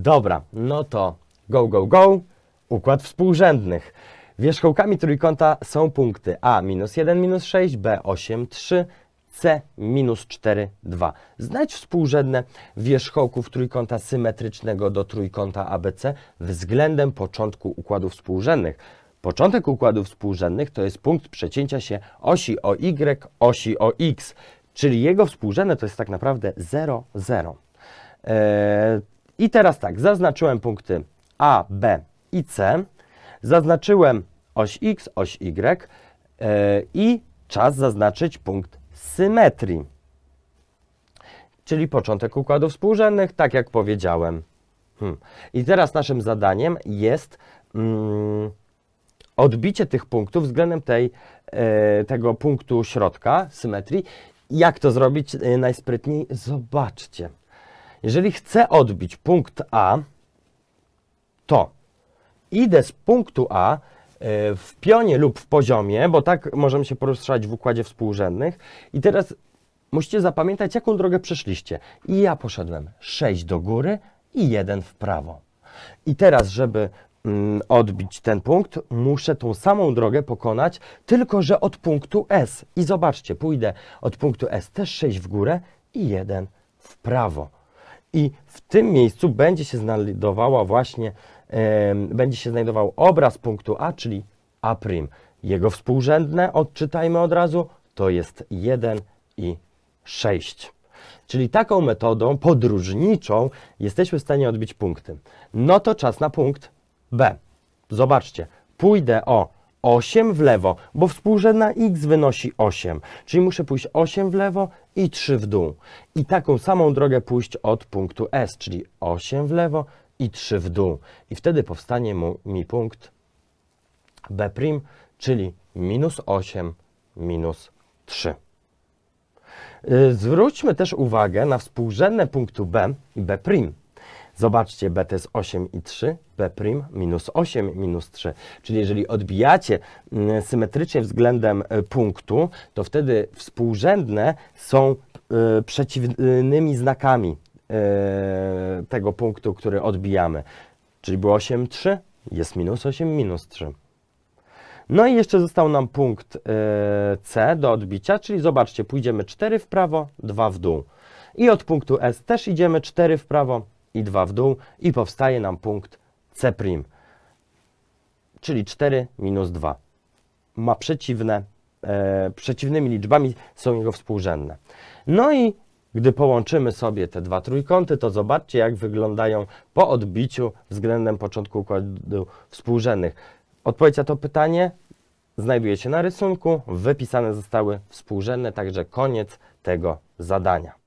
Dobra, no to go, go, go. Układ współrzędnych. Wierzchołkami trójkąta są punkty A minus 1, minus 6, B 8, 3, C minus 4, 2. Znajdź współrzędne wierzchołków trójkąta symetrycznego do trójkąta ABC względem początku układów współrzędnych. Początek układów współrzędnych to jest punkt przecięcia się osi o Y, osi o X, czyli jego współrzędne to jest tak naprawdę 0, 0. Eee, I teraz tak, zaznaczyłem punkty A, B i C, zaznaczyłem oś X, oś Y e, i czas zaznaczyć punkt symetrii, czyli początek układów współrzędnych, tak jak powiedziałem. Hmm. I teraz naszym zadaniem jest mm, odbicie tych punktów względem tej, e, tego punktu środka symetrii. Jak to zrobić e, najsprytniej? Zobaczcie. Jeżeli chcę odbić punkt A, to idę z punktu A e, w pionie lub w poziomie, bo tak możemy się poruszać w układzie współrzędnych. I teraz musicie zapamiętać, jaką drogę przeszliście. I ja poszedłem 6 do góry i 1 w prawo. I teraz, żeby mm, odbić ten punkt, muszę tą samą drogę pokonać, tylko że od punktu S. I zobaczcie, pójdę od punktu S też 6 w górę i 1 w prawo. I w tym miejscu będzie się znajdowała właśnie, będzie się znajdował obraz punktu A, czyli A'. Jego współrzędne, odczytajmy od razu, to jest 1 i 6. Czyli taką metodą podróżniczą jesteśmy w stanie odbić punkty. No to czas na punkt B. Zobaczcie, pójdę o 8 w lewo, bo współrzędna x wynosi 8, czyli muszę pójść 8 w lewo i 3 w dół. I taką samą drogę pójść od punktu S, czyli 8 w lewo i 3 w dół. I wtedy powstanie mu, mi punkt B', czyli minus 8 minus 3. Y, Zwróćmy też uwagę na współrzędne punktu B i B'. Zobaczcie, B to jest 8 i 3, B' minus 8 minus 3. Czyli jeżeli odbijacie mm, symetrycznie względem y, punktu, to wtedy współrzędne są y, przeciwnymi znakami y, tego punktu, który odbijamy. Czyli było 8, 3, jest minus 8, minus 3. No i jeszcze został nam punkt e, C do odbicia, czyli zobaczcie, pójdziemy 4 w prawo, 2 w dół. I od punktu S też idziemy 4 w prawo i 2 w dół i powstaje nam punkt C', czyli 4 minus 2. Ma przeciwne, e, przeciwnymi liczbami są jego współrzędne. No i gdy połączymy sobie te dwa trójkąty, to zobaczcie, jak wyglądają po odbiciu względem początku układu współrzędnych. Odpowiedź na to pytanie znajduje się na rysunku. Wypisane zostały współrzędne, także koniec tego zadania.